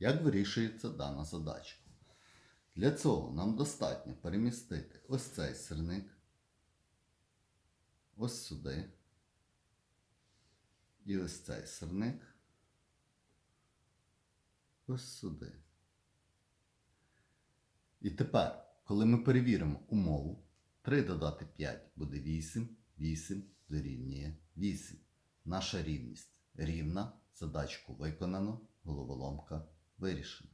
Як вирішується дана задача? Для цього нам достатньо перемістити ось цей сирник, ось сюди. І ось цей сирник ось сюди. І тепер, коли ми перевіримо умову, 3 додати 5 буде 8, 8 дорівнює 8. Наша рівність рівна, задачку виконано, головоломка вирішена.